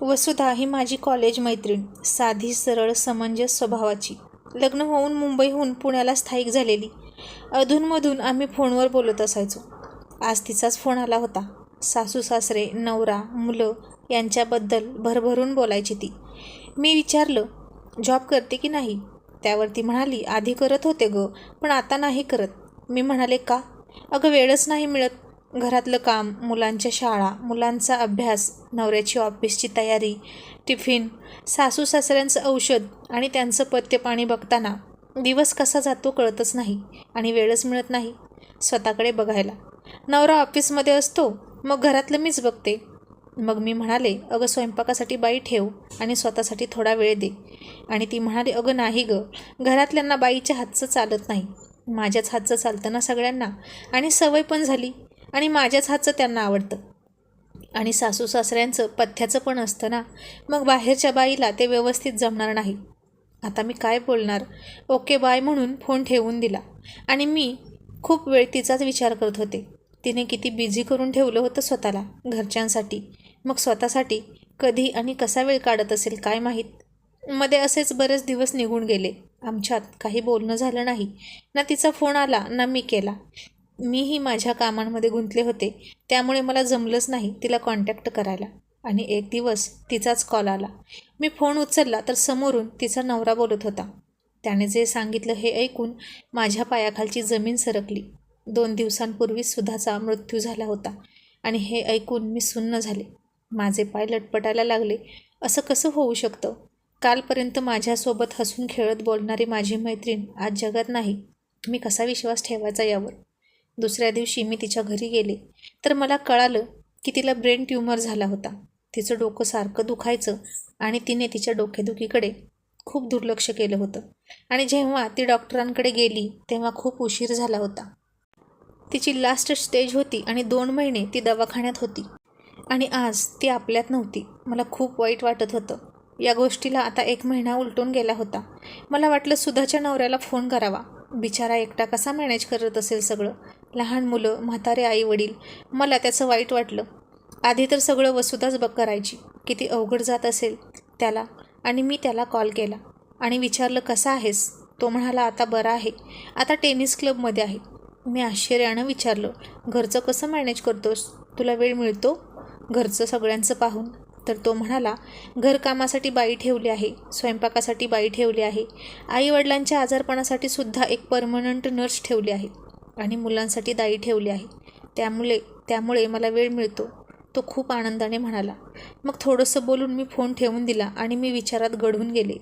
वसुधा ही माझी कॉलेज मैत्रीण. साधी सरळ समंजस स्वभावाची. लग्न होऊन मुंबईहून पुण्याला स्थायिक झालेली. अधूनमधून आम्ही फोनवर बोलत असायचो. आज तिचाच फोन आला होता. सासू सासरे नवरा मुलं यांच्याबद्दल भरभरून बोलायची ती. मी विचारलं जॉब करते की नाही? त्यावर ती म्हणाली आधी करत होते ग पण आता नाही करत. मी म्हणाले का? अगं वेळच नाही मिळत. घरातलं काम मुलांच्या शाळा मुलांचा अभ्यास नवऱ्याची ऑफिसची तयारी टिफिन सासू सासऱ्यांचं औषध आणि त्यांचं पथ्य पाणी बघताना दिवस कसा जातो कळतच नाही आणि वेळच मिळत नाही स्वतःकडे बघायला. नवरा ऑफिसमध्ये असतो मग घरातलं मीच बघते. मग मी म्हणाले अगं स्वयंपाकासाठी बाई ठेव आणि स्वतःसाठी थोडा वेळ दे. आणि ती म्हणाली अगं नाही गं घरातल्यांना बाईच्या हातचं चालत नाही. माझ्याच हातचं चालतं ना सगळ्यांना आणि सवय पण झाली. आणि माझ्याच हातचं त्यांना आवडतं. आणि सासू सासऱ्यांचं पथ्याचं पण असतं ना. मग बाहेरच्या बाईला ते व्यवस्थित जमणार नाही. आता मी काय बोलणार? ओके बाय म्हणून फोन ठेवून दिला. आणि मी खूप वेळ तिचाच विचार करत होते. तिने किती बिझी करून ठेवलं होतं स्वतःला घरच्यांसाठी. मग स्वतःसाठी कधी आणि कसा वेळ काढत असेल काय माहीत? मध्ये असेच बरेच दिवस निघून गेले. आमच्यात काही बोलणं झालं नाही. ना तिचा फोन आला ना मी केला. मीही माझ्या कामांमध्ये गुंतले होते त्यामुळे मला जमलंच नाही तिला कॉन्टॅक्ट करायला. आणि एक दिवस तिचाच कॉल आला. मी फोन उचलला तर समोरून तिचा नवरा बोलत होता. त्याने जे सांगितलं हे ऐकून माझ्या पायाखालची जमीन सरकली. दोन दिवसांपूर्वी सुधाचा मृत्यू झाला होता आणि हे ऐकून मी सुन्न झाले. माझे पाय लटपटायला लागले. असं कसं होऊ शकतं? कालपर्यंत माझ्यासोबत हसून खेळत बोलणारी माझी मैत्रीण आज जगात नाही. मी कसा विश्वास ठेवायचा यावर? दुसऱ्या दिवशी मी तिच्या घरी गेले. तर मला कळालं की तिला ब्रेन ट्यूमर झाला होता. तिचं डोकं सारखं दुखायचं आणि तिने तिच्या डोकेदुखीकडे खूप दुर्लक्ष केलं होतं. आणि जेव्हा ती डॉक्टरांकडे गेली तेव्हा खूप उशीर झाला होता. तिची लास्ट स्टेज होती आणि दोन महिने ती दवाखान्यात होती. आणि आज ती आपल्यात नव्हती. मला खूप वाईट वाटत होतं. या गोष्टीला आता एक महिना उलटून गेला होता. मला वाटलं सुधाच्या नवऱ्याला फोन करावा. बिचारा एकटा कसा मॅनेज करत असेल सगळं? लहान मुलं म्हातारे आई वडील मला त्याचं वाईट वाटलं. आधी तर सगळं वसुधाच बघ करायची. किती अवघड जात असेल त्याला. आणि मी त्याला कॉल केला. आणि विचारलं कसा आहेस? तो म्हणाला आता बरा आहे. आता टेनिस क्लबमध्ये आहे. मी आश्चर्यानं विचारलं घरचं कसं मॅनेज करतोस? तुला वेळ मिळतो? घरचं सगळ्यांचं पाहून. तर तो म्हणाला घरकामासाठी बाई ठेवली आहे. स्वयंपाकासाठी बाई ठेवली आहे. आईवडिलांच्या आजारपणासाठी सुद्धा एक परमनंट नर्स ठेवली आहे. आणि मुलांसाठी दाई ठेवली आहे. त्यामुळे त्यामुळे मला वेळ मिळतो. तो खूप आनंदाने म्हणाला. मग थोडंसं बोलून मी फोन ठेवून दिला आणि मी विचारात घडून गेले.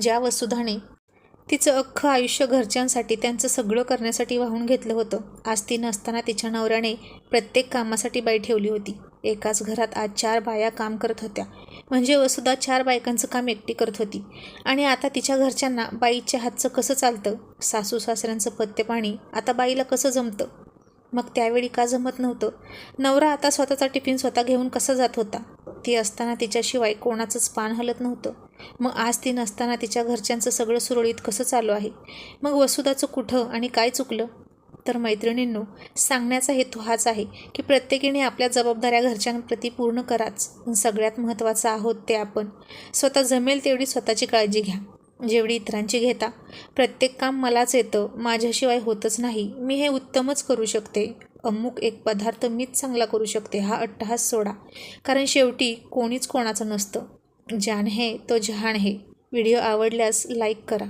ज्या वसुधाने तिचं अख्खं आयुष्य घरच्यांसाठी त्यांचं सगळं करण्यासाठी वाहून घेतलं होतं आज ती नसताना तिच्या नवऱ्याने प्रत्येक कामासाठी बाई ठेवली होती. एकाच घरात आज चार बाया काम करत होत्या. म्हणजे वसुधा चार बायकांचं काम एकटी करत होती. आणि आता तिच्या घरच्यांना बाईच्या हातचं कसं चालतं? सासू सासऱ्यांचं पत्तेपाणी आता बाईला कसं जमतं? मग त्यावेळी का जमत नव्हतं? नवरा आता स्वतःचा टिफिन स्वतः घेऊन कसा जात होता? ती असताना तिच्याशिवाय कोणाचंच पान हलत नव्हतं. मग आज ती नसताना तिच्या घरच्यांचं सगळं सुरळीत कसं चालू आहे? मग वसुधाचं कुठं आणि काय चुकलं? तर मैत्रिणींनो सांगण्याचा हेतू हाच आहे की प्रत्येकीने आपल्या जबाबदाऱ्या घरच्यांप्रती पूर्ण कराच. सगळ्यात महत्त्वाचं आहोत ते आपण. स्वतः जमेल तेवढी स्वतःची काळजी घ्या. जेवढी इतरांची घेता. प्रत्येक काम मलाच येतं माझ्याशिवाय होतच नाही. मी हे उत्तमच करू शकते. अमुक एक पदार्थ मीच चांगला करू शकते हा अट्टहास सोडा. कारण शेवटी कोणीच कोणाचं नसतं. जान हे तो जहान हे. व्हिडिओ आवडल्यास लाईक करा.